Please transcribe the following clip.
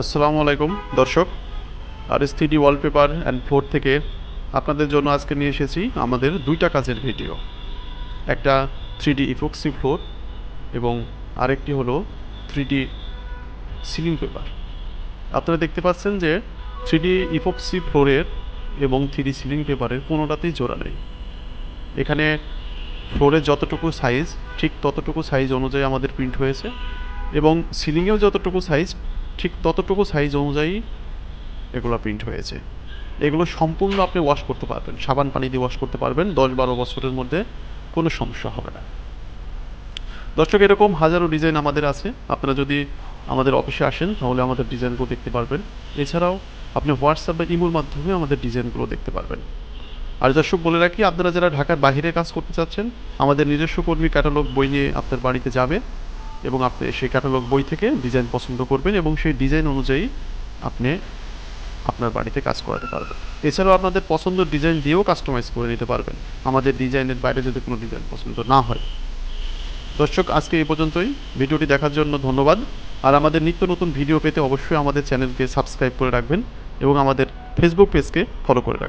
আসসালামু আলাইকুম, দর্শক। R S three D wallpaper and floor থেকে আপনাদের জন্য আজকে নিয়ে এসেছি আমাদের দুইটা কাজের ভিডিও একটা থ্রিডি ইফক্সি ফ্লোর এবং আরেকটি হলো থ্রিডি সিলিং পেপার আপনারা দেখতে পাচ্ছেন যে থ্রিডি ইফক্সি ফ্লোরের এবং থ্রিডি সিলিং পেপারের কোনোটাতেই জোড়া নেই। এখানে ফ্লোরের যতটুকু সাইজ ঠিক ততটুকু সাইজ অনুযায়ী আমাদের প্রিন্ট হয়েছে এবং সিলিংয়েও যতটুকু সাইজ ঠিক ততটুকু সাইজ অনুযায়ী এগুলো প্রিন্ট হয়েছে। এগুলো সম্পূর্ণ আপনি ওয়াশ করতে পারবেন। সাবান, পানি দিয়ে ওয়াশ করতে পারবেন। দশ বারো বছরের মধ্যে কোনো সমস্যা হবে না। দর্শক, এরকম হাজারো ডিজাইন আমাদের আছে। আপনারা যদি আমাদের অফিসে আসেন, তাহলে আমাদের ডিজাইনগুলো দেখতে পারবেন। এছাড়াও আপনি হোয়াটসঅ্যাপ বা ইমোর মাধ্যমে আমাদের ডিজাইনগুলো দেখতে পারবেন। আর দর্শক, বলে রাখি, আপনারা যারা ঢাকার বাইরে কাজ করতে চাচ্ছেন, আমাদের নিজস্ব কর্মী ক্যাটালগ বই নিয়ে আপনার বাড়িতে যাবে। এবং আপনি সেই ক্যাটালগ বই থেকে ডিজাইন পছন্দ করবেন এবং সেই ডিজাইন অনুযায়ী আপনি আপনার বাড়িতে কাজ করাতে পারবেন। এছাড়াও আপনাদের পছন্দের ডিজাইন দিয়েও কাস্টমাইজ করে নিতে পারবেন। আমাদের ডিজাইনের বাইরে যদি কোনো ডিজাইন পছন্দ না হয়। দর্শক, আজকে এই পর্যন্তই। ভিডিওটি দেখার জন্য ধন্যবাদ। আর আমাদের নিত্য নতুন ভিডিও পেতে অবশ্যই আমাদের চ্যানেলকে সাবস্ক্রাইব করে রাখবেন এবং আমাদের ফেসবুক পেজকে ফলো করে রাখবেন।